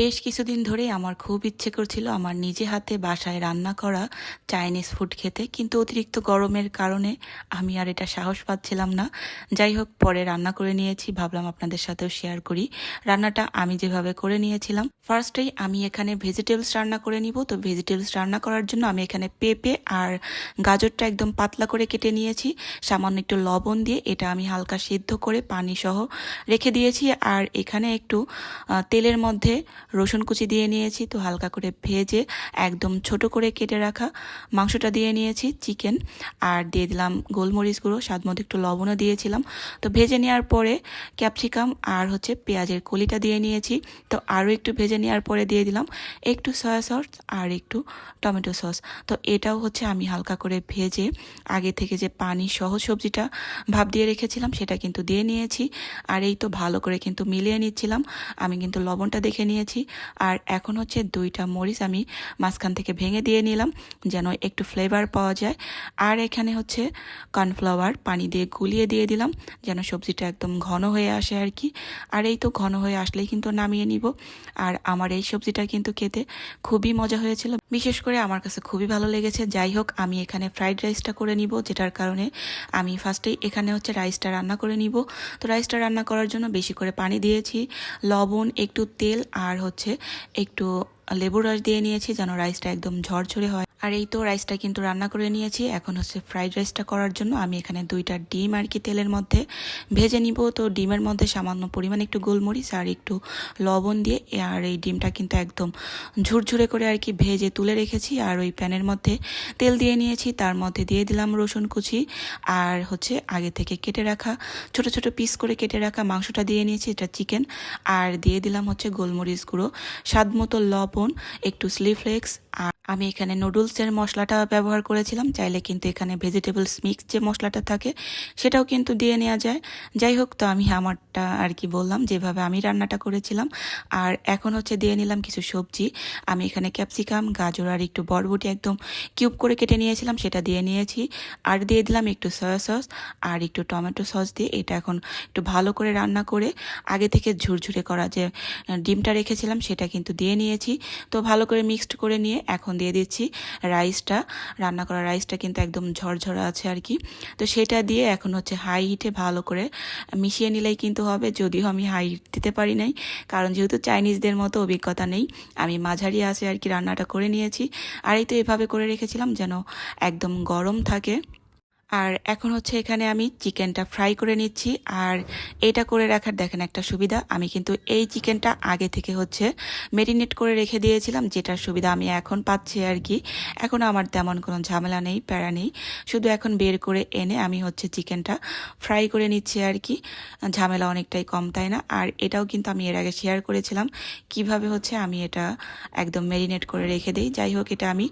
বেশ কিছুদিন ধরেই আমার খুব ইচ্ছে করছিল আমার নিজে হাতে বাসায় রান্না করা চাইনিজ ফুড খেতে, কিন্তু অতিরিক্ত গরমের কারণে আমি আর এটা সাহস পাচ্ছিলাম না। যাই হোক, পরে রান্না করে নিয়েছি, ভাবলাম আপনাদের সাথেও শেয়ার করি। রান্নাটা আমি যেভাবে করে নিয়েছিলাম ফার্স্টেই আমি এখানে ভেজিটেবলস রান্না করে নিব। তো ভেজিটেবলস রান্না করার জন্য আমি এখানে পেঁপে আর গাজরটা একদম পাতলা করে কেটে নিয়েছি। সামান্য একটু লবণ দিয়ে এটা আমি হালকা সিদ্ধ করে পানি সহ রেখে দিয়েছি। আর এখানে একটু তেলের মধ্যে রসুন কুচি দিয়ে নিয়েছি, তো হালকা করে ভেজে একদম ছোট করে কেটে রাখা মাংসটা দিয়ে নিয়েছি, চিকেন। আর দিয়ে দিলাম গোলমরিচ গুঁড়ো, স্বাদ মতো একটু লবণও দিয়েছিলাম। তো ভেজে নেওয়ার পরে ক্যাপসিকাম আর হচ্ছে পেঁয়াজের কলিটা দিয়ে নিয়েছি, তো আরও একটু ভেজে নেওয়ার পরে দিয়ে দিলাম একটু সয়া সস আর একটু টমেটো সস। তো এটাও হচ্ছে আমি হালকা করে ভেজে আগে থেকে যে পানি সহ সবজিটা ভাব দিয়ে রেখেছিলাম, সেটা কিন্তু দিয়ে নিয়েছি। আর এই তো ভালো করে কিন্তু মিলিয়ে নিচ্ছিলাম। আমি কিন্তু লবণটা দেখে নিয়েছি। আর এখন হচ্ছে দুইটা মরিচ আমি মাঝখান থেকে ভেঙে দিয়ে নিলাম, যেন একটু ফ্লেভার পাওয়া যায়। আর এখানে হচ্ছে কর্নফ্লাওয়ার পানি দিয়ে গুলিয়ে দিয়ে দিলাম, যেন সবজিটা একদম ঘন হয়ে আসে আর কি। আর এই তো ঘন হয়ে আসলেই কিন্তু নামিয়ে নিব। আর আমার এই সবজিটা কিন্তু খেতে খুবই মজা হয়েছিল। বিশেষ করে আমার কাছে খুবই ভালো লেগেছে। যাই হোক, আমি এখানে ফ্রাইড রাইসটা করে নিব, যেটার কারণে আমি ফার্স্টেই এখানে হচ্ছে রাইসটা রান্না করে নিব। তো রাইসটা রান্না করার জন্য বেশি করে পানি দিয়েছি, লবণ, একটু তেল, আর হচ্ছে একটু লেবু রস দিয়ে নিয়েছি যেন রাইসটা একদম ঝরঝরে হয়। আর এই তো রাইসটা কিন্তু রান্না করে নিয়েছি। এখন হচ্ছে ফ্রাইড রাইসটা করার জন্য আমি এখানে দুইটা ডিম আর কি তেলের মধ্যে ভেজে নিব। তো ডিমের মধ্যে সামান্য পরিমাণ একটু গোলমরিচ আর একটু লবণ দিয়ে আর এই ডিমটা কিন্তু একদম ঝুরঝুরে করে আর কি ভেজে তুলে রেখেছি। আর ওই প্যানের মধ্যে তেল দিয়ে নিয়েছি, তার মধ্যে দিয়ে দিলাম রসুন কুচি। আর হচ্ছে আগে থেকে কেটে রাখা, ছোট ছোট পিস করে কেটে রাখা মাংসটা দিয়ে নিয়েছি, এটা চিকেন আর দিয়ে দিলাম হচ্ছে গোলমরিচ গুঁড়ো, স্বাদ মতো লবণ, একটু স্লি ফ্লেক্স আর আমি এখানে নুডলসের মশলাটা ব্যবহার করেছিলাম, চাইলে কিন্তু এখানে ভেজিটেবলস মিক্স যে মশলাটা থাকে সেটাও কিন্তু দিয়ে নেওয়া যায়। যাই হোক, তো আমি আমারটা আর কি বললাম, যেভাবে আমি রান্নাটা করেছিলাম। আর এখন হচ্ছে দিয়ে নিলাম কিছু সবজি। আমি এখানে ক্যাপসিকাম, গাজর আর একটু বরবটি একদম কিউব করে কেটে নিয়েছিলাম, সেটা দিয়ে নিয়েছি। আর দিয়ে দিলাম একটু সয়া সস আর একটু টমেটো সস দিয়ে এটা এখন একটু ভালো করে রান্না করে, আগে থেকে ঝুরঝুরে করা যে ডিমটা রেখেছিলাম সেটা কিন্তু দিয়ে নিয়েছি। তো ভালো করে মিক্সড করে নিয়ে এখন দিয়ে দিচ্ছি রাইসটা। রান্না করা রাইসটা কিন্তু একদম ঝরঝরা আছে আর কি। তো সেটা দিয়ে এখন হচ্ছে হাই হিটে ভালো করে মিশিয়ে নিলেই কিন্তু হবে, যদিও আমি হাই হিট দিতে পারি নাই। কারণ যেহেতু চাইনিজদের মতো অভিজ্ঞতা নেই, আমি মাঝারি আছে আর কি রান্নাটা করে নিয়েছি। আর এই তো এভাবে করে রেখেছিলাম যেন একদম গরম থাকে। আর এখন হচ্ছে এখানে আমি চিকেনটা ফ্রাই করে নিচ্ছি। আর এটা করে রাখার দেখেন একটা সুবিধা, আমি কিন্তু এই চিকেনটা আগে থেকে হচ্ছে মেরিনেট করে রেখে দিয়েছিলাম, যেটার সুবিধা আমি এখন পাচ্ছি আর কি। এখন আমার তেমন কোনো ঝামেলা নেই, প্যারা নেই। শুধু এখন বের করে এনে আমি হচ্ছে চিকেনটা ফ্রাই করে নিচ্ছি আর কি। ঝামেলা অনেকটাই কম, তাই না? আর এটাও কিন্তু আমি এর আগে শেয়ার করেছিলাম, কীভাবে হচ্ছে আমি এটা একদম মেরিনেট করে রেখে দিই। যাই হোক, এটা আমি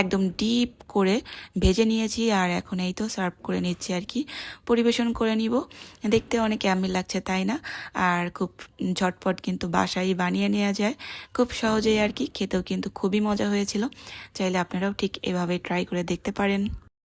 একদম ডিপ করে ভেজে নিয়েছি, আর এখন এই তো সার্ভ করে নিচ্ছি আর কি। পরিবেশন করে নিব। দেখতে অনেক অ্যামিল লাগছে, তাই না? আর খুব ঝটপট কিন্তু বাসায় বানিয়ে নেওয়া যায়। খুব সহজেই আর কি, খেতেও কিন্তু খুবই মজা হয়েছিল। চাইলে আপনারাও ঠিক এভাবে ট্রাই করে দেখতে পারেন।